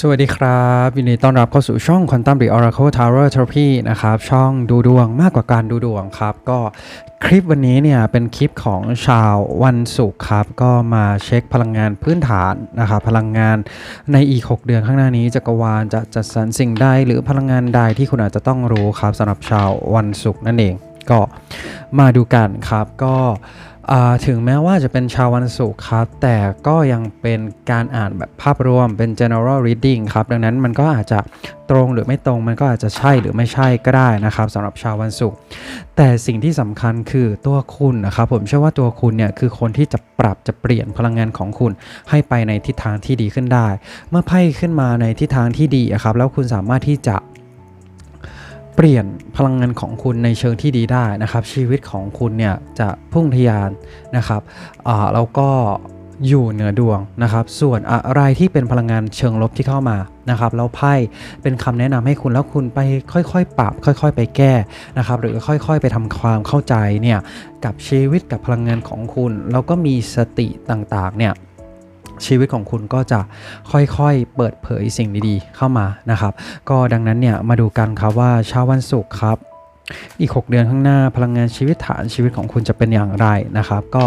สวัสดีครับยินดีต้อนรับเข้าสู่ช่อง Quantum The Oracle Tower Therapy นะครับ ช่องดูดวงมากกว่าการดูดวงครับ ก็คลิปวันนี้เนี่ยเป็นคลิปของชาววันศุกร์ครับ ก็มาเช็คพลังงานพื้นฐานนะครับพลังงานในอีก 6 เดือนข้างหน้านี้จักรวาลจะจัดสรรสิ่งใดหรือพลังงานใดที่คุณอาจจะต้องรู้ครับสำหรับชาววันศุกร์นั่นเองก็มาดูกันครับก็ ถึงแม้ว่าจะเป็นชาววันศุกร์ครับ แต่ก็ยังเป็นการอ่านแบบภาพรวมเป็น general reading ครับ ดังนั้นมันก็อาจจะตรงหรือไม่ตรงมันก็อาจจะใช่หรือไม่ใช่ก็ได้นะครับสำหรับชาววันศุกร์แต่สิ่งที่สำคัญคือตัวคุณนะครับ ผมเชื่อว่าตัวคุณเนี่ยคือคนที่จะปรับจะเปลี่ยนพลังงานของคุณให้ไปในทิศทางที่ดีขึ้นได้ เมื่อไพ่ขึ้นมาในทิศทางที่ดีครับแล้วคุณสามารถที่จะ เปลี่ยนพลังงานของคุณในเชิงที่ดีได้นะครับ ชีวิตของคุณเนี่ยจะพุ่งทะยานนะครับอ่าแล้วก็อยู่เหนือดวงนะครับ ส่วนอะไรที่เป็นพลังงานเชิงลบที่เข้ามานะครับแล้วไพ่เป็นคำแนะนำให้คุณแล้วคุณไปค่อยๆ ปรับ ค่อย ๆ ไปแก้นะครับ หรือค่อยๆ ไปทำความเข้าใจเนี่ยกับชีวิตกับพลังงานของคุณ แล้วก็มีสติต่างๆเนี่ย ชีวิตของคุณก็จะค่อยๆ เปิดเผยสิ่งดีๆ เข้ามานะครับ ก็ดังนั้นเนี่ยมาดูกันครับว่าเช้าวันศุกร์ครับอีก 6 เดือนข้างหน้าพลังงานชีวิตฐานชีวิตของคุณจะเป็นอย่างไรนะครับ ก็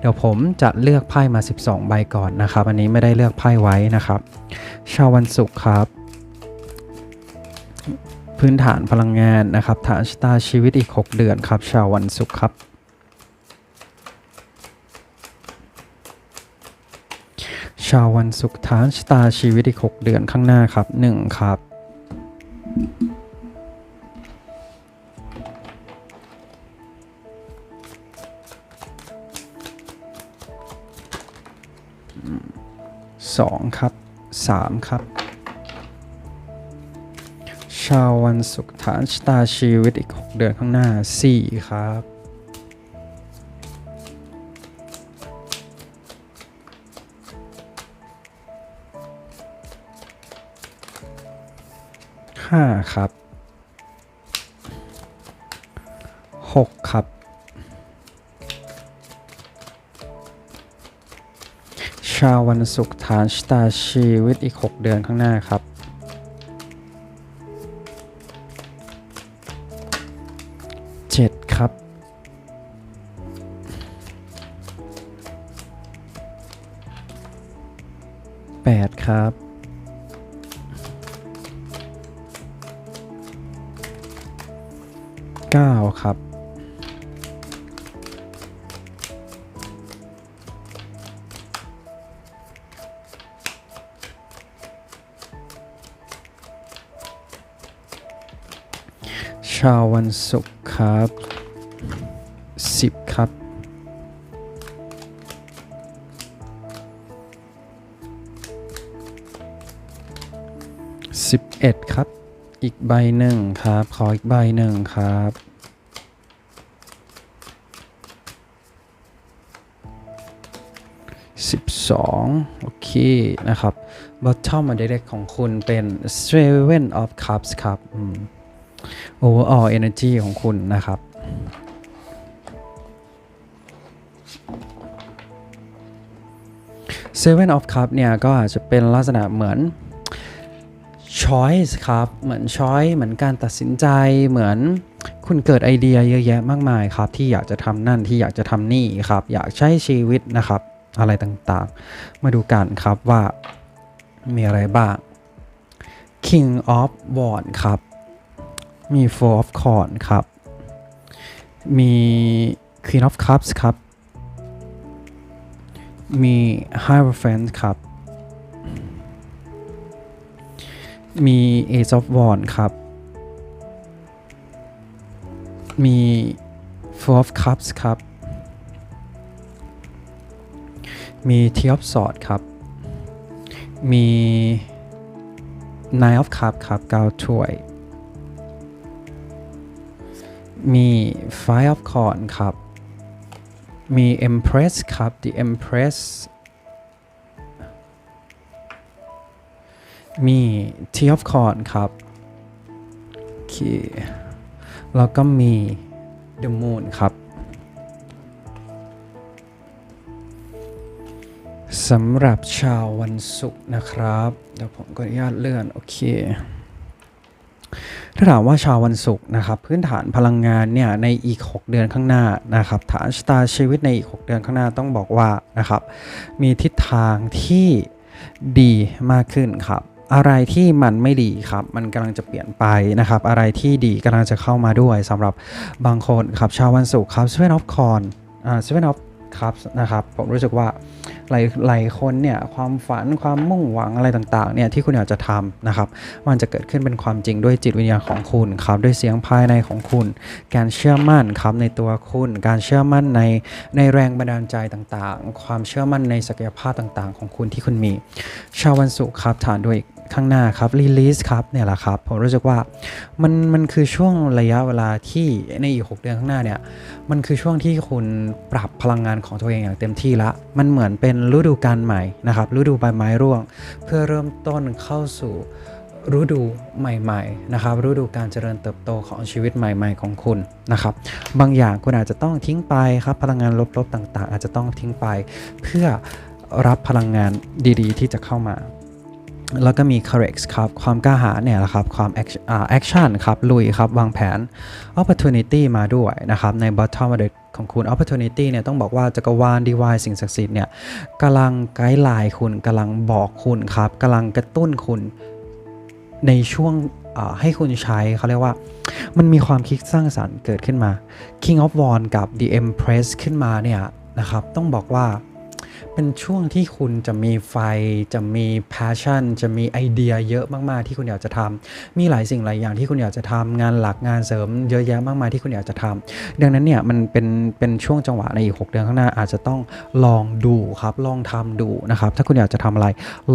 เดี๋ยวผมจะเลือกไพ่มา 12 ใบก่อนนะครับ อันนี้ไม่ได้เลือกไพ่ไว้นะครับเช้าวันศุกร์ครับ พื้นฐานพลังงานนะครับฐานชะตาชีวิตอีก 6 เดือนครับชาววันศุกร์ครับ ชาววันศุกร์ฐานชะตาชีวิตอีก 6 เดือนข้างหน้าครับ 1 ครับสองครับสามครับ ชาววันศุกร์ฐานชะตาชีวิตอีก 6 เดือนข้างหน้า 4 ครับ ห้าครับหกครับ ชาววันศุกร์ฐานชะตาชีวิตอีก 6 เดือนข้างหน้าครับเจ็ดครับ แปดครับ ชาววันศุกร์ครับสิบครับสิบเอ็ดครับ อีกใบหนึ่งครับ ขออีกใบหนึ่งครับสิบสองโอเค นะครับ bottom มา direct ของคุณเป็น seven of cups ครับอืม overall energy ของคุณนะครับ Seven of Cup เนี่ยก็อาจจะเป็นลักษณะเหมือน choice ครับ เหมือน choice เหมือนการตัดสินใจเหมือนคุณเกิดไอเดียเยอะแยะมากมายครับ ที่อยากจะทำนั่นที่อยากจะทำนี่ครับ อยากใช้ชีวิตนะครับ อะไรต่างๆ มาดูกันครับว่ามีอะไรบ้าง King of w a n d ครับ มี Four of c o r n ครับ มี Queen of Cups ครับ มี Hierophant ครับ มี Ace of Wands ครับ มี Four of Cups ครับ มี t e of Swords ครับ มี Nine of Cups ครับเก้าถ้วย มี Five of c o r n ครับ มี Empress ครับ The Empress มี Tea of c o r n ครับโอเคแล้วก็มี The Moon ครับสำหรับชาววันศุกร์นะครับ เดี๋ยวผมก็อนุญาตเลื่อน โอเค ถ้าถามว่าชาววันศุกร์นะครับพื้นฐานพลังงานเนี่ยในอีก 6 เดือนข้างหน้านะครับฐานชะตาชีวิตในอีก 6 เดือนข้างหน้าต้องบอกว่านะครับมีทิศทางที่ดีมากขึ้นครับอะไรที่มันไม่ดีครับ มันกำลังจะเปลี่ยนไปนะครับ อะไรที่ดีกำลังจะเข้ามาด้วยสำหรับบางคนครับชาววันศุกร์ครับ Seven of c o n อ่า Seven of Cups น นะครับผมรู้สึกว่าหลายหลายคนเนี่ยความฝันความมุ่งหวังอะไรต่างๆเนี่ยที่คุณอยากจะทำนะครับมันจะเกิดขึ้นเป็นความจริงด้วยจิตวิญญาณของคุณครับด้วยเสียงภายในของคุณ การเชื่อมั่นครับในตัวคุณ การเชื่อมั่นในในแรงบันดาลใจต่างๆ ความเชื่อมั่นในศักยภาพต่างๆ ของคุณที่คุณมี ชาววันศุกร์ครับฐานด้วย ข้างหน้าครับรีลิสครับเนี่ยแหละครับ ผมรู้สึกว่ามันมันคือช่วงระยะเวลาที่ในอีก 6 เดือนข้างหน้าเนี่ย มันคือช่วงที่คุณปรับพลังงานของตัวเองอย่างเต็มที่ละ มันเหมือนเป็นฤดูกาลใหม่นะครับฤดูใบไม้ร่วง เพื่อเริ่มต้นเข้าสู่ฤดูใหม่ๆนะครับฤดูการเจริญเติบโตของชีวิตใหม่ ๆ ของคุณนะครับ บางอย่างคุณอาจจะต้องทิ้งไปครับ พลังงานลบๆต่าง ๆ อาจจะต้องทิ้งไป เพื่อรับพลังงานดีๆ ที่จะเข้ามา แล้วก็มี courage ครับ ความกล้าหาญเนี่ยแหละครับ ความ action อ่า action ครับ ลุยครับ วางแผน opportunity มาด้วยนะครับ ใน bottom of the ของคุณ opportunity เนี่ยต้องบอกว่าจักรวาล divine สิ่งศักดิ์สิทธิ์เนี่ยกำลังไกด์ไลน์คุณกำลังบอกคุณครับกำลังกระตุ้นคุณในช่วงให้คุณใช้เขาเรียกว่า มันมีความคิดสร้างสรรค์เกิดขึ้นมา King of Wands กับ The Empress ขึ้นมาเนี่ยนะครับ ต้องบอกว่า เป็นช่วงที่คุณจะมีไฟ จะมี passion จะมีไอเดียเยอะมากๆที่คุณอยากจะทำมีหลายสิ่งหลายอย่างที่คุณอยากจะทำงานหลักงานเสริมเยอะแยะมากมายที่คุณอยากจะทำดังนั้นเนี่ยมันเป็นเป็นช่วงจังหวะในอีก 6 เดือนข้างหน้าอาจจะต้องลองดูครับลองทำดูนะครับถ้าคุณอยากจะทำอะไร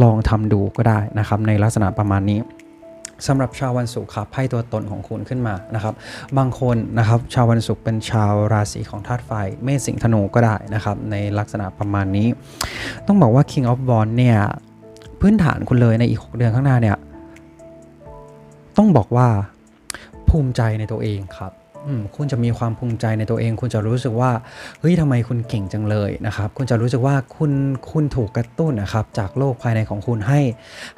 ลองทำดูก็ได้นะครับในลักษณะประมาณนี้ สำหรับชาววันศุกร์ครับไพ่ตัวตนของคุณขึ้นมานะครับบางคนนะครับชาววันศุกร์เป็นชาวราศีของธาตุไฟเมษสิงห์ธนูก็ได้นะครับในลักษณะประมาณนี้ ต้องบอกว่า King of Wands เนี่ยพื้นฐานคุณเลยในอีก 6 เดือนข้างหน้าเนี่ยต้องบอกว่าภูมิใจในตัวเองครับ คุณจะมีความภูมิใจในตัวเอง คุณจะรู้สึกว่าเฮ้ยทำไมคุณเก่งจังเลยนะครับ คุณจะรู้สึกว่าคุณคุณถูกกระตุ้นนะครับจากโลกภายในของคุณให้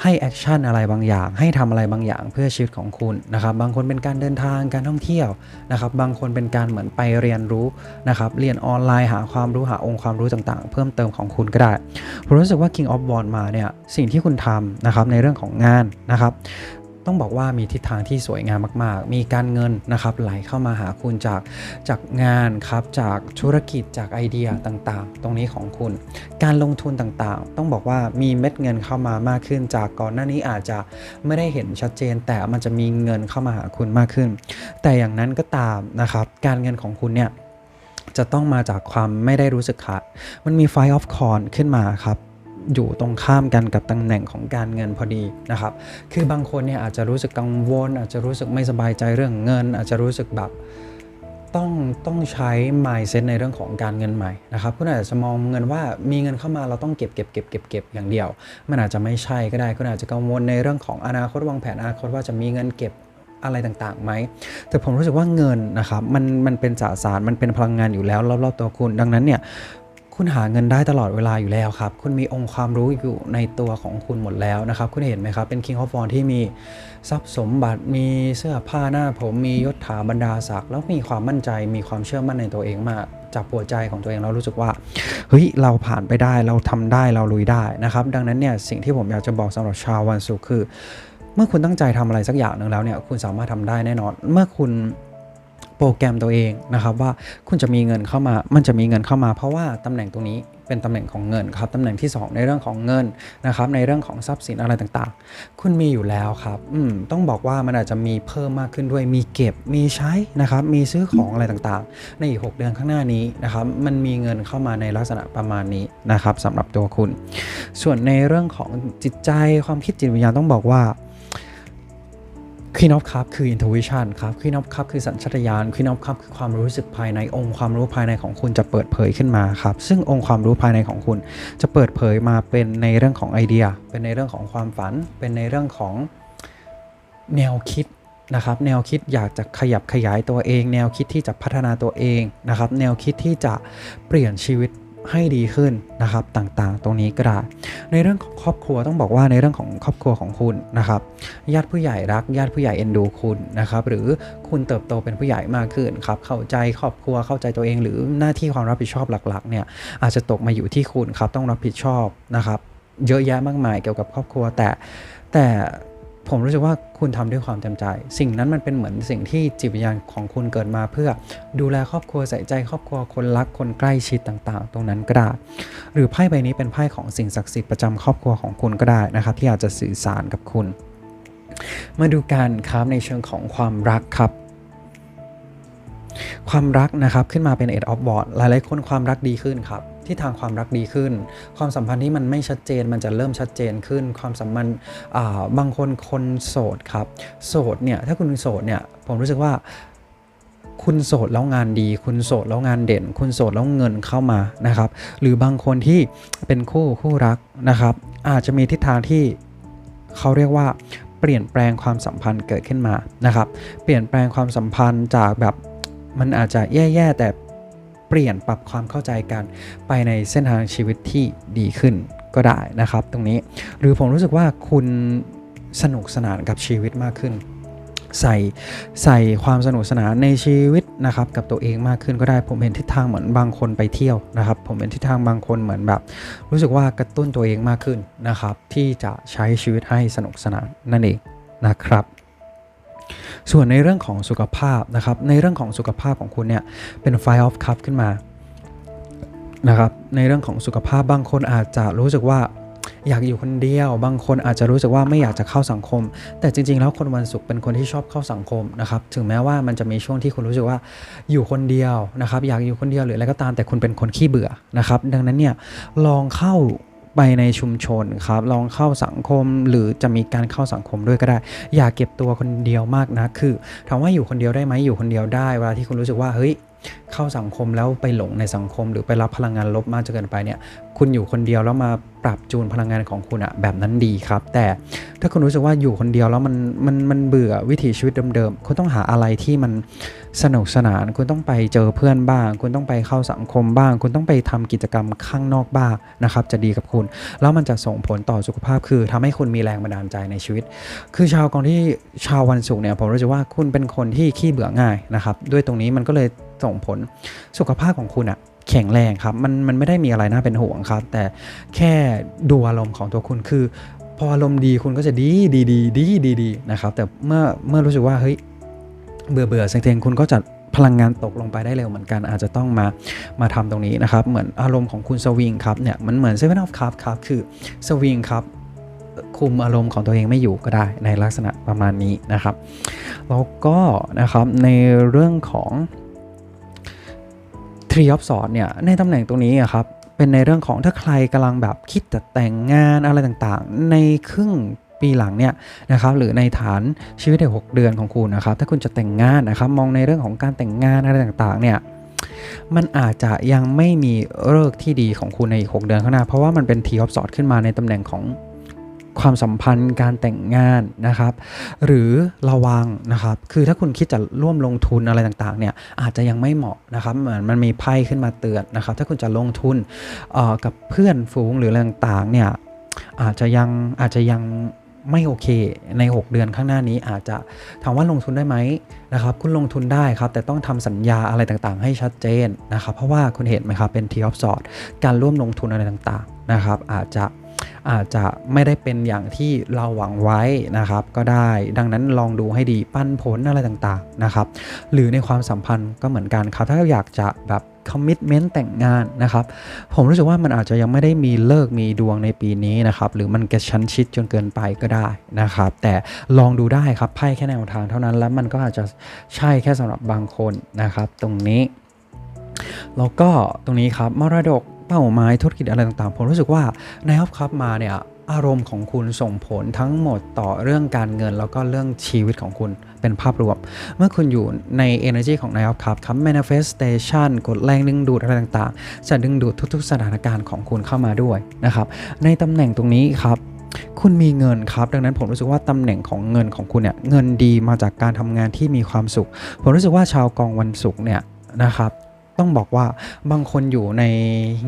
ให้แอคชั่นอะไรบางอย่าง ให้ทำอะไรบางอย่างเพื่อชีวิตของคุณนะครับ บางคนเป็นการเดินทางการท่องเที่ยวนะครับ บางคนเป็นการเหมือนไปเรียนรู้นะครับ เรียนออนไลน์หาความรู้หาองค์ความรู้ต่างๆ เพิ่มเติมของคุณก็ได้ผมรู้สึกว่า King of Wands มาเนี่ยสิ่งที่คุณทำนะครับในเรื่องของงานนะครับ ต้องบอกว่ามีทิศทางที่สวยงามมากๆ มีการเงินนะครับไหลเข้ามาหาคุณจากจากงานครับจากธุรกิจจากไอเดียต่างๆ ตรงนี้ของคุณ การลงทุนต่างๆ ต้องบอกว่ามีเม็ดเงินเข้ามามากขึ้น จากก่อนหน้านี้อาจจะไม่ได้เห็นชัดเจน แต่มันจะมีเงินเข้ามาหาคุณมากขึ้น แต่อย่างนั้นก็ตามนะครับการเงินของคุณเนี่ยจะต้องมาจากความไม่ได้รู้สึกขาด มันมีไฟออฟคอนขึ้นมาครับ อยู่ตรงข้ามกันกับตำแหน่งของการเงินพอดีนะครับ คือบางคนเนี่ยอาจจะรู้สึกกังวล อาจจะรู้สึกไม่สบายใจเรื่องเงิน อาจจะรู้สึกแบบต้องต้องใช้ mindset ในเรื่องของการเงินใหม่นะครับคุณอาจจะมองเงินว่ามีเงินเข้ามาเราต้องเก็บเก็บเก็บเก็บเก็บอย่างเดียว มันอาจจะไม่ใช่ก็ได้คุณอาจจะกังวลในเรื่องของอนาคตวางแผนอนาคตว่าจะมีเงินเก็บอะไรต่างๆไหม แต่ผมรู้สึกว่าเงินนะครับมันมันเป็นสสารมันเป็นพลังงานอยู่แล้วรอบๆตัวคุณ ดังนั้นเนี่ย คุณหาเงินได้ตลอดเวลาอยู่แล้วครับ คุณมีองค์ความรู้อยู่ในตัวของคุณหมดแล้วนะครับ คุณเห็นไหมครับ เป็น King of Wands ที่มีทรัพย์สมบัติ มีเสื้อผ้าหน้าผม มียศถาบรรดาศักดิ์ แล้วมีความมั่นใจ มีความเชื่อมั่นในตัวเองมากจากหัวใจของตัวเองเรารู้สึกว่าเฮ้ยเราผ่านไปได้เราทำได้เราลุยได้นะครับ ดังนั้นเนี่ยสิ่งที่ผมอยากจะบอกสำหรับชาววันศุกร์คือ เมื่อคุณตั้งใจทำอะไรสักอย่างหนึ่งแล้วเนี่ยคุณสามารถทำได้แน่นอน เมื่อคุณ โปรแกรมตัวเองนะครับว่าคุณจะมีเงินเข้ามา มันจะมีเงินเข้ามา เพราะว่าตำแหน่งตรงนี้เป็นตำแหน่งของเงินครับตำแหน่งที่ 2 ในเรื่องของเงินนะครับในเรื่องของทรัพย์สินอะไรต่างๆ คุณมีอยู่แล้วครับอืมต้องบอกว่ามันอาจจะมีเพิ่มมากขึ้นด้วยมีเก็บมีใช้นะครับมีซื้อของอะไรต่างๆ ในอีก 6 เดือนข้างหน้านี้นะครับมันมีเงินเข้ามาในลักษณะประมาณนี้นะครับสำหรับตัวคุณ ส่วนในเรื่องของจิตใจความคิดจิตวิญญาณต้องบอกว่า Queen of Cup คือ intuition ครับ Queen of Cup คือสัญชาตญาณ Queen of Cup คือความรู้สึกภายในองค์ความรู้ภายในของคุณจะเปิดเผยขึ้นมาครับ ซึ่งองค์ความรู้ภายในของคุณจะเปิดเผยมาเป็นในเรื่องของไอเดีย เป็นในเรื่องของความฝัน เป็นในเรื่องของแนวคิดนะครับ แนวคิดอยากจะขยับขยายตัวเอง แนวคิดที่จะพัฒนาตัวเองนะครับ แนวคิดที่จะเปลี่ยนชีวิต ให้ดีขึ้นนะครับต่างๆ ตรงนี้ก็ได้ในเรื่องของครอบครัวต้องบอกว่าในเรื่องของครอบครัวของคุณนะครับ ญาติผู้ใหญ่รัก ญาติผู้ใหญ่เอ็นดูคุณนะครับ หรือคุณเติบโตเป็นผู้ใหญ่มากขึ้นครับเข้าใจครอบครัวเข้าใจตัวเอง หรือหน้าที่ความรับผิดชอบหลักๆเนี่ยอาจจะตกมาอยู่ที่คุณครับต้องรับผิดชอบนะครับ เยอะแยะมากมายเกี่ยวกับครอบครัวแต่แต่ ผมรู้สึกว่าคุณทำด้วยความเต็มใจ สิ่งนั้นมันเป็นเหมือนสิ่งที่จิตวิญญาณของคุณเกิดมาเพื่อดูแลครอบครัวใส่ใจครอบครัวคนรักคนใกล้ชิดต่างๆ ตรงนั้นก็ได้หรือไพ่ใบนี้เป็นไพ่ของสิ่งศักดิ์สิทธิ์ประจำครอบครัวของคุณก็ได้นะครับ ที่อาจจะสื่อสารกับคุณ มาดูกันครับในเชิงของความรักครับความรักนะครับขึ้นมาเป็น Eight of Wands หลายๆคนความรักดีขึ้นครับ ที่ทางความรักดีขึ้น ความสัมพันธ์ที่มันไม่ชัดเจนมันจะเริ่มชัดเจนขึ้น ความสัมพันธ์บางคนคนโสดครับ โสดเนี่ยถ้าคุณโสดเนี่ยผมรู้สึกว่าคุณโสดแล้วงานดี คุณโสดแล้วงานเด่น คุณโสดแล้วเงินเข้ามานะครับ หรือบางคนที่เป็นคู่คู่รักนะครับ อาจจะมีทิศทางที่เขาเรียกว่าเปลี่ยนแปลงความสัมพันธ์เกิดขึ้นมานะครับ เปลี่ยนแปลงความสัมพันธ์จากแบบมันอาจจะแย่ๆแต่ เปลี่ยนปรับความเข้าใจกันไปในเส้นทางชีวิตที่ดีขึ้นก็ได้นะครับ ตรงนี้หรือผมรู้สึกว่าคุณสนุกสนานกับชีวิตมากขึ้น ใส่ใส่ความสนุกสนานในชีวิตนะครับกับตัวเองมากขึ้นก็ได้ผมเห็นทิศทางเหมือนบางคนไปเที่ยวนะครับ ผมเห็นทิศทางบางคนเหมือนแบบ รู้สึกว่ากระตุ้นตัวเองมากขึ้นนะครับ ที่จะใช้ชีวิตให้สนุกสนานนั่นเองนะครับ ส่วนในเรื่องของสุขภาพนะครับ ในเรื่องของสุขภาพของคุณเนี่ยเป็น Five of Cup ขึ้นมานะครับ ในเรื่องของสุขภาพบางคนอาจจะรู้สึกว่าอยากอยู่คนเดียว บางคนอาจจะรู้สึกว่าไม่อยากจะเข้าสังคม แต่จริง ๆ แล้วคนวันศุกร์เป็นคนที่ชอบเข้าสังคมนะครับ ถึงแม้ว่ามันจะมีช่วงที่คุณรู้สึกว่าอยู่คนเดียวนะครับ อยากอยู่คนเดียวหรืออะไรก็ตาม แต่คุณเป็นคนขี้เบื่อนะครับ ดังนั้นเนี่ยลองเข้า ไปในชุมชนครับ ลองเข้าสังคมหรือจะมีการเข้าสังคมด้วยก็ได้ อย่าเก็บตัวคนเดียวมากนะ คือถามว่าอยู่คนเดียวได้ไหมอยู่คนเดียวได้ เวลาที่คุณรู้สึกว่าเฮ้ย เข้าสังคมแล้วไปหลงในสังคม หรือไปรับพลังงานลบมากจนเกินไปเนี่ย คุณอยู่คนเดียวแล้วมาปรับจูนพลังงานของคุณอะแบบนั้นดีครับ แต่ถ้าคุณรู้สึกว่าอยู่คนเดียวแล้วมันมันมันเบื่อวิถีชีวิตเดิมๆ คุณต้องหาอะไรที่มันสนุกสนาน คุณต้องไปเจอเพื่อนบ้าง คุณต้องไปเข้าสังคมบ้าง คุณต้องไปทำกิจกรรมข้างนอกบ้างนะครับ จะดีกับคุณ แล้วมันจะส่งผลต่อสุขภาพ คือทำให้คุณมีแรงบันดาลใจในชีวิต คือชาวกองที่ชาววันศุกร์เนี่ยผมรู้สึกว่าคุณเป็นคนที่ขี้เบื่อง่ายนะครับ ด้วยตรงนี้มันก็เลย ส่งผลสุขภาพของคุณอะแข็งแรงครับ มันมันไม่ได้มีอะไรน่าเป็นห่วงครับ แต่แค่ดูอารมณ์ของตัวคุณคือ พออารมณ์ดีคุณก็จะดีดีดีดีดีดีนะครับ แต่เมื่อเมื่อรู้สึกว่าเฮ้ยเบื่อเบื่อเซ็งๆคุณก็จะพลังงานตกลงไปได้เร็วเหมือนกันอาจจะต้องมามาทำตรงนี้นะครับ เหมือนอารมณ์ของคุณสวิงครับเนี่ยมันเหมือนเซเว่นออฟคัพครับคือสวิงครับคุมอารมณ์ของตัวเองไม่อยู่ก็ได้ในลักษณะประมาณนี้นะครับ แล้วก็นะครับในเรื่องของ Tree of Swords เนี่ยในตำแหน่งตรงนี้ครับเป็นในเรื่องของถ้าใครกำลังแบบคิดจะแต่งงานอะไรต่างๆ ในครึ่งปีหลังเนี่ยนะครับหรือในฐานชีวิตในหกเดือนของคุณนะครับถ้าคุณจะแต่งงานนะครับมองในเรื่องของการแต่งงานอะไรต่างๆเนี่ยมันอาจจะยังไม่มีเลิกที่ดีของคุณในอีก 6 เดือนข้างหน้า เพราะว่ามันเป็น Tree of Swords ขึ้นมาในตำแหน่งของ ความสัมพันธ์การแต่งงานนะครับ หรือระวังนะครับ คือถ้าคุณคิดจะร่วมลงทุนอะไรต่างๆเนี่ยอาจจะยังไม่เหมาะนะครับเหมือนมันมีไพ่ขึ้นมาเตือนนะครับ ถ้าคุณจะลงทุนกับเพื่อนฝูงหรืออะไรต่างๆเนี่ยอาจจะยังอาจจะยังไม่โอเคใน 6 เดือนข้างหน้านี้อาจจะถามว่าลงทุนได้ไหมนะครับ คุณลงทุนได้ครับ แต่ต้องทำสัญญาอะไรต่างๆ ให้ชัดเจนนะครับ เพราะว่าคุณเห็นไหมครับเป็น T of Swords การร่วมลงทุนอะไรต่างๆนะครับ อาจจะ อาจจะไม่ได้เป็นอย่างที่เราหวังไว้นะครับ ก็ได้ดังนั้นลองดูให้ดีปั้นผลอะไรต่างๆนะครับ หรือในความสัมพันธ์ก็เหมือนกันครับ ถ้าอยากจะแบบคอมมิชเมนต์แต่งงานนะครับ ผมรู้สึกว่ามันอาจจะยังไม่ได้มีเลิกมีดวงในปีนี้นะครับ หรือมันกระชั้นชิดจนเกินไปก็ได้นะครับ แต่ลองดูได้ครับไพ่แค่แนวทางเท่านั้นแล้วมันก็อาจจะใช่แค่สำหรับบางคนนะครับ ตรงนี้แล้วก็ตรงนี้ครับมรดก เป้าหมายธุรกิจอะไรต่างๆ ผมรู้สึกว่าในฮอปคัพมาเนี่ยอารมณ์ของคุณส่งผลทั้งหมดต่อเรื่องการเงิน แล้วก็เรื่องชีวิตของคุณเป็นภาพรวม เมื่อคุณอยู่ใน energy ของนายอ f ครับครับ manifestation กดแรงดึงดูดอะไรต่างๆ จะดึงดูดทุกๆ สถานการณ์ของคุณเข้ามาด้วยนะครับในตำแหน่งตรงนี้ครับคุณมีเงินครับ ดังนั้นผมรู้สึกว่าตำแหน่งของเงินของคุณเนี่ยเงินดีมาจากการทำงานที่มีความสุข ผมรู้สึกว่าชาวกองวันศุกร์เนี่ยนะครับ ต้องบอกว่าบางคนอยู่ใน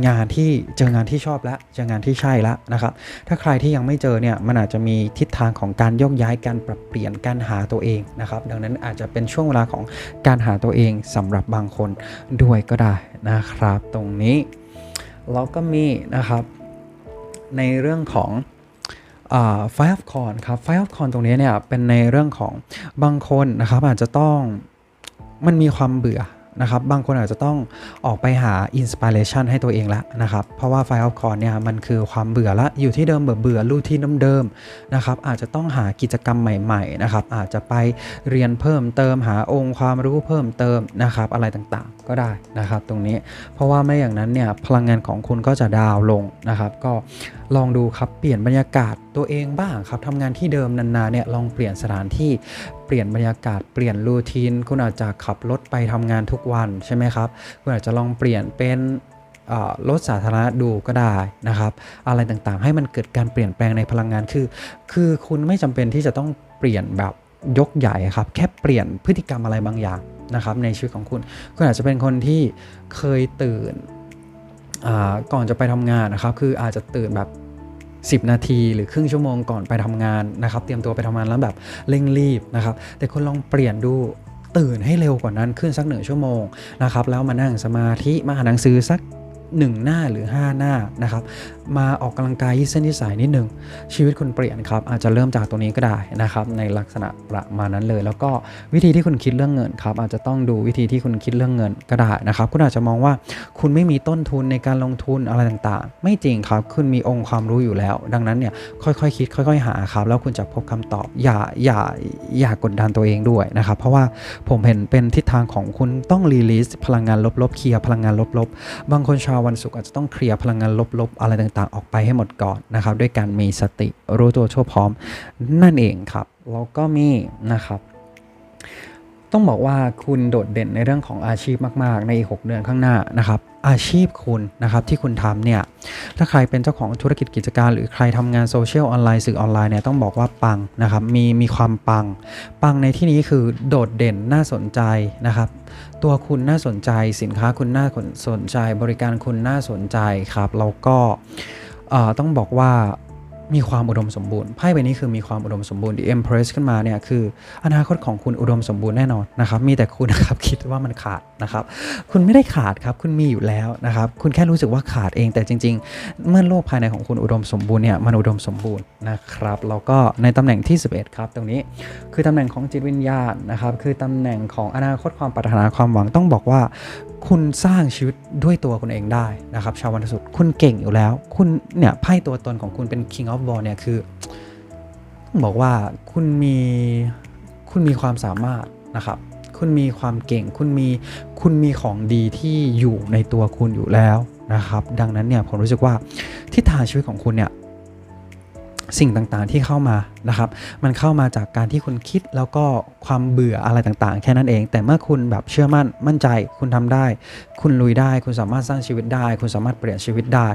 งานที่เจองานที่ชอบแล้วเจองานที่ใช่แล้วนะครับ ถ้าใครที่ยังไม่เจอเนี่ยมันอาจจะมีทิศทางของการโยกย้ายการปรับเปลี่ยนการหาตัวเองนะครับ ดังนั้นอาจจะเป็นช่วงเวลาของการหาตัวเองสำหรับบางคนด้วยก็ได้นะครับ ตรงนี้เราก็มีนะครับ ในเรื่องของไฟฟ์คอนครับไฟฟ์คอนตรงนี้เนี่ยเป็นในเรื่องของบางคนนะครับอาจจะต้องมันมีความเบื่อ นะครับ บางคนอาจจะต้องออกไปหาอินสปิเรชันให้ตัวเองแล้วนะครับ เพราะว่าไฟออฟคอนเนี่ยมันคือความเบื่อละ อยู่ที่เดิมเบื่อเบื่อรูทีนเดิมๆนะครับ อาจจะต้องหากิจกรรมใหม่ๆนะครับ อาจจะไปเรียนเพิ่มเติมหาองค์ความรู้เพิ่มเติมนะครับ อะไรต่างๆ ก็ได้นะครับตรงนี้ เพราะว่าไม่อย่างนั้นเนี่ยพลังงานของคุณก็จะดาวลงนะครับ ก็ ลองดูครับเปลี่ยนบรรยากาศตัวเองบ้างครับทำงานที่เดิมนานๆเนี่ยลองเปลี่ยนสถานที่เปลี่ยนบรรยากาศเปลี่ยนรูทีนคุณอาจจะขับรถไปทำงานทุกวันใช่ไหมครับคุณอาจจะลองเปลี่ยนเป็นรถสาธารณะดูก็ได้นะครับ อะไรต่างๆ ให้มันเกิดการเปลี่ยนแปลงในพลังงานคือ คือคุณไม่จำเป็นที่จะต้องเปลี่ยนแบบยกใหญ่ครับ แค่เปลี่ยนพฤติกรรมอะไรบางอย่างนะครับในชีวิตของคุณ คุณอาจจะเป็นคนที่เคยตื่น ก่อนจะไปทำงานนะครับ คืออาจจะตื่นแบบ 10 นาที หรือครึ่งชั่วโมงก่อนไปทำงานนะครับ เตรียมตัวไปทำงานแล้วแบบเร่งรีบนะครับ แต่คุณลองเปลี่ยนดูตื่นให้เร็วกว่านั้นขึ้นสักหนึ่งชั่วโมงนะครับ แล้วมานั่งสมาธิมาอ่านหนังสือสัก 1 หน้าหรือ 5 หน้านะครับ มาออกกำลังกายยืดเส้นยืดสายนิดนึง ชีวิตคุณเปลี่ยนครับ อาจจะเริ่มจากตรงนี้ก็ได้นะครับ ในลักษณะประมาณนั้นเลย แล้วก็วิธีที่คุณคิดเรื่องเงินครับ อาจจะต้องดูวิธีที่คุณคิดเรื่องเงินก็ได้นะครับ คุณอาจจะมองว่าคุณไม่มีต้นทุนในการลงทุนอะไรต่างๆ ไม่จริงครับ คุณมีองค์ความรู้อยู่แล้ว ดังนั้นเนี่ยค่อยๆคิด ค่อย ๆ หาครับ แล้วคุณจะพบคำตอบ อย่าอย่าอย่ากดดันตัวเองด้วยนะครับ เพราะว่าผมเห็นเป็นทิศทางของคุณต้องรีลีสพลังงานลบๆเคลียร์พลังงานลบๆบางคนชาววันศุกร์อาจจะต้องเคลียร์พลังงานลบๆ อะไรต่างๆ ออกไปให้หมดก่อนนะครับ ด้วยการมีสติรู้ตัวชั่วพร้อมนั่นเองครับแล้วก็มีนะครับ ต้องบอกว่าคุณโดดเด่นในเรื่องของอาชีพมาก ๆ ในอีก6เดือนข้างหน้านะครับ อาชีพคุณนะครับที่คุณทำเนี่ยถ้าใครเป็นเจ้าของธุรกิจกิจการ หรือใครทำงานโซเชียลออนไลน์สื่อออนไลน์เนี่ยต้องบอกว่าปังนะครับมีมีความปัง ปังในที่นี้คือโดดเด่นน่าสนใจนะครับตัวคุณน่าสนใจสินค้าคุณน่าสนใจ บริการคุณน่าสนใจครับแล้วก็ต้องบอกว่า มีความอุดมสมบูรณ์ไพ่ใบนี้คือมีความอุดมสมบูรณ์ The Empress ขึ้นมาเนี่ยคือ อนาคตของคุณอุดมสมบูรณ์แน่นอนนะครับ มีแต่คุณนะครับคิดว่ามันขาดนะครับ คุณไม่ได้ขาดครับ คุณมีอยู่แล้วนะครับ คุณแค่รู้สึกว่าขาดเอง แต่จริง ๆ เมื่อโลกภายในของคุณอุดมสมบูรณ์เนี่ยมันอุดมสมบูรณ์นะครับแล้วก็ในตำแหน่งที่ 11 ครับตรงนี้คือตำแหน่งของจิตวิญญาณนะครับคือตำแหน่งของอนาคตความปรารถนาความหวังต้องบอกว่า คุณสร้างชีวิตด้วยตัวคุณเองได้นะครับชาววันศุกร์คุณเก่งอยู่แล้ว คุณเนี่ยไพ่ตัวตนของคุณเป็น King of Ball เนี่ยคือต้องบอกว่าคุณมีคุณมีความสามารถนะครับ คุณมีความเก่ง คุณมีคุณมีของดีที่อยู่ในตัวคุณอยู่แล้วนะครับ ดังนั้นเนี่ยผมรู้สึกว่าทิศทางชีวิตของคุณเนี่ยสิ่งต่างๆที่เข้ามานะครับ มันเข้ามาจากการที่คุณคิดแล้วก็ความเบื่ออะไรต่างๆ แค่นั้นเอง แต่เมื่อคุณแบบเชื่อมั่นมั่นใจ คุณทำได้ คุณลุยได้ คุณสามารถสร้างชีวิตได้ คุณสามารถเปลี่ยนชีวิตได้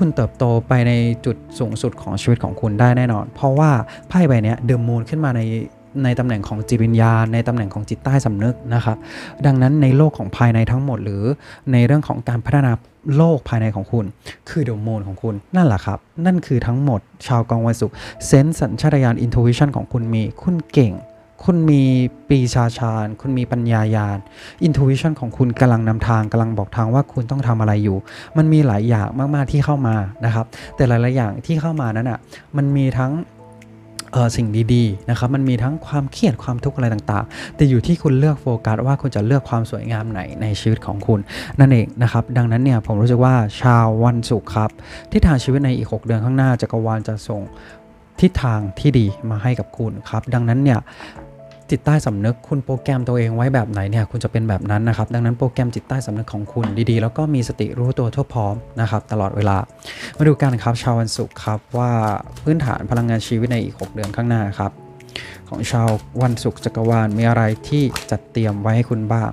คุณเติบโตไปในจุดสูงสุดของชีวิตของคุณได้แน่นอน เพราะว่าไพ่ใบนี้เดอะมูนขึ้นมาในในตำแหน่งของจิตวิญญาณ ในตำแหน่งของจิตใต้สำนึกนะครับ ดังนั้นในโลกของภายในทั้งหมด หรือในเรื่องของการพัฒนาโลกภายในของคุณ คือเดอะมูนของคุณนั่นแหละครับ นั่นคือทั้งหมด ชาวกองวันศุกร์เซนส์สัญชาตญาณอินทวิชันของคุณมีคุณเก่ง คุณมีปีชาชาญ คุณมีปัญญายาณอินทูวิชันของคุณกำลังนำทางกำลังบอกทางว่าคุณต้องทำอะไรอยู่ มันมีหลายอย่างมาก ๆ ที่เข้ามานะครับ แต่หลาย ๆ อย่างที่เข้ามานั้นอะ มันมีทั้งเออสิ่งดีๆนะครับมันมีทั้งความเครียดความทุกข์อะไรต่างๆ แต่อยู่ที่คุณเลือกโฟกัสว่าคุณจะเลือกความสวยงามไหนในชีวิตของคุณ นั่นเองนะครับ ดังนั้นเนี่ยผมรู้สึกว่าชาววันศุกร์ครับทิศทางชีวิตในอีก 6 เดือนข้างหน้าจักรวาลจะส่งทิศทางที่ดีมาให้กับคุณครับ ดังนั้นเนี่ย จิตใต้สำนึกคุณโปรแกรมตัวเองไว้แบบไหนเนี่ยคุณจะเป็นแบบนั้นนะครับ ดังนั้นโปรแกรมจิตใต้สำนึกของคุณดีๆ แล้วก็มีสติรู้ตัวทั่วพร้อมนะครับตลอดเวลา มาดูกันครับชาววันศุกร์ครับว่าพื้นฐานพลังงานชีวิตในอีก 6 เดือนข้างหน้าครับของชาววันศุกร์จักรวาลมีอะไรที่จัดเตรียมไว้ให้คุณบ้าง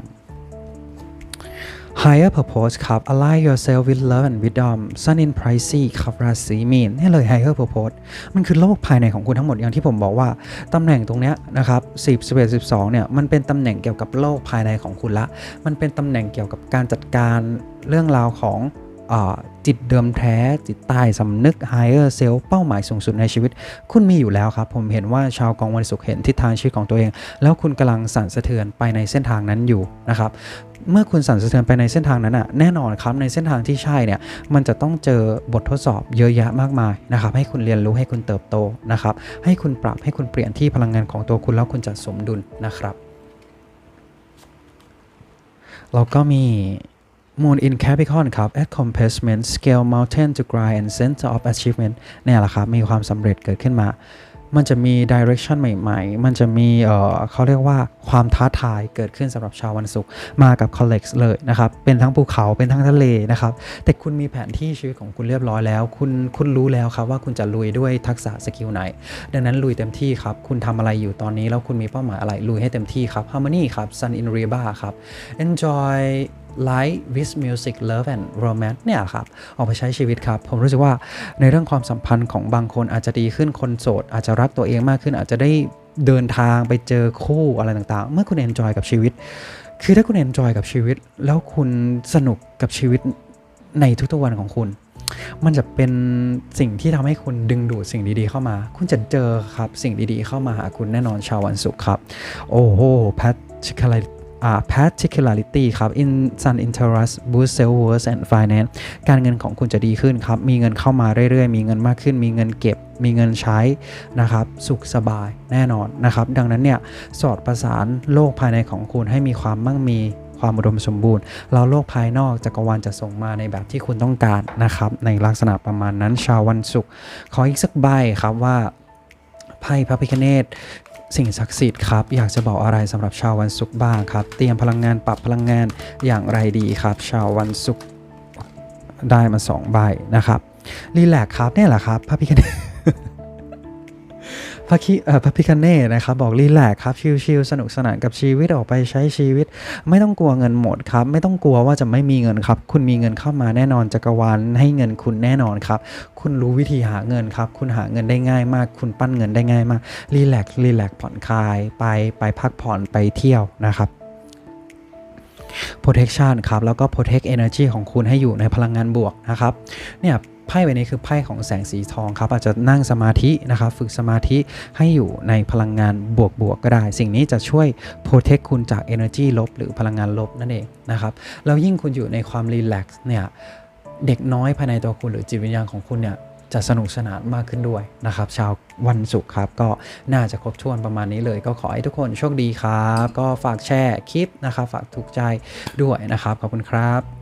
higher purpose ครับ align yourself with love and wisdom sun in Pisces ครับราศีมีนนี่เลย higher purpose มันคือโลกภายในของคุณทั้งหมดอย่างที่ผมบอกว่าตำแหน่งตรงเนี้ยนะครับ10 11 12เนี่ยมันเป็นตำแหน่งเกี่ยวกับโลกภายในของคุณละ มันเป็นตำแหน่งเกี่ยวกับการจัดการเรื่องราวของ จิตเดิมแท้ จิตใต้สำนึก higher self เป้าหมายสูงสุดในชีวิต คุณมีอยู่แล้วครับ ผมเห็นว่าชาวกองวันศุกร์เห็นทิศทางชีวิตของตัวเอง แล้วคุณกำลังสั่นสะเทือนไปในเส้นทางนั้นอยู่นะครับเมื่อคุณสั่นสะเทือนไปในเส้นทางนั้นอะแน่นอนครับในเส้นทางที่ใช่เนี่ยมันจะต้องเจอบททดสอบเยอะแยะมากมายนะครับให้คุณเรียนรู้ให้คุณเติบโตนะครับให้คุณปรับให้คุณเปลี่ยนที่พลังงานของตัวคุณแล้วคุณจะสมดุลนะครับแล้วก็มี Moon in Capricorn ครับ accomplishment scale mountain to grind and center of achievement เนี่ยแหละครับ มีความสำเร็จเกิดขึ้นมา มันจะมี direction ใหม่ ๆ มันจะมีเอ่อเขาเรียกว่าความท้าทายเกิดขึ้นสำหรับชาววันศุกร์มากับ Collex เลยนะครับ เป็นทั้งภูเขาเป็นทั้งทะเลนะครับ แต่คุณมีแผนที่ชีวิตของคุณเรียบร้อยแล้ว คุณคุณรู้แล้วครับว่าคุณจะลุยด้วยทักษะสกิลไหน ดังนั้นลุยเต็มที่ครับ คุณทำอะไรอยู่ตอนนี้แล้วคุณมีเป้าหมายอะไรลุยให้เต็มที่ครับ Harmony ครับ Sun in Reba ครับ Enjoy Life with Music Love and Romance เนี่ยครับออกไปใช้ชีวิตครับ ผมรู้สึกว่าในเรื่องความสัมพันธ์ของบางคนอาจจะดีขึ้นคนโสด อาจจะรักตัวเองมากขึ้น อาจจะได้เดินทางไปเจอคู่อะไรต่างๆ เมื่อคุณ enjoy กับชีวิต คือถ้าคุณ enjoy กับชีวิต แล้วคุณสนุกกับชีวิตในทุกๆวันของคุณมันจะเป็นสิ่งที่ทำให้คุณดึงดูดสิ่งดีๆเข้ามา คุณจะเจอครับสิ่งดีๆเข้ามาหาคุณแน่นอนชาววันศุกร์ครับ โอ้โห particularly อ่า particularity ครับ in sun interest boost self worth and finance การเงินของคุณจะดีขึ้นครับ มีเงินเข้ามาเรื่อยๆ มีเงินมากขึ้น มีเงินเก็บ มีเงินใช้นะครับ สุขสบายแน่นอนนะครับ ดังนั้นเนี่ย สอดประสานโลกภายในของคุณให้มีความมั่งมีความอุดมสมบูรณ์ แล้วโลกภายนอกจักรวาลจะส่งมาในแบบที่คุณต้องการนะครับ ในลักษณะประมาณนั้น ชาววันศุกร์ขออีกสักใบครับว่า ไพ่พระพิคเนตสิ่งศักดิ์สิทธิ์ครับ อยากจะบอกอะไรสำหรับชาววันศุกร์บ้างครับ เตรียมพลังงานปรับพลังงานอย่างไรดีครับ ชาววันศุกร์ได้มาสองใบนะครับรีแลกครับเนี่ยแหละครับพระพิคเนต พระคิพระพิคเนตนะครับบอกรีแลกครับชิลๆสนุกสนานกับชีวิตออกไปใช้ชีวิต ไม่ต้องกลัวเงินหมดครับ ไม่ต้องกลัวว่าจะไม่มีเงินครับ คุณมีเงินเข้ามาแน่นอนจักรวาลให้เงินคุณแน่นอนครับ คุณรู้วิธีหาเงินครับ คุณหาเงินได้ง่ายมาก คุณปั้นเงินได้ง่ายมากรีแลกรีแลกผ่อนคลายไปไปพักผ่อนไปเที่ยวนะครับ protection ครับแล้วก็ protect energy ของคุณให้อยู่ในพลังงานบวกนะครับเนี่ย ไพ่ใบนี้คือไพ่ของแสงสีทองครับอาจจะนั่งสมาธินะครับฝึกสมาธิให้อยู่ในพลังงานบวกๆกก็ได้ สิ่งนี้จะช่วย protect คุณจาก energy ลบ หรือพลังงานลบนั่นเองนะครับแล้วยิ่งคุณอยู่ในความ relax เนี่ยเด็กน้อยภายในตัวคุณหรือจิตวิญญาณของคุณเนี่ยจะสนุกสนานมากขึ้นด้วยนะครับชาววันศุกร์ครับก็น่าจะครบถ้วนประมาณนี้เลย ก็ขอให้ทุกคนโชคดีครับ ก็ฝากแชร์คลิปนะครับฝากถูกใจด้วยนะครับขอบคุณครับ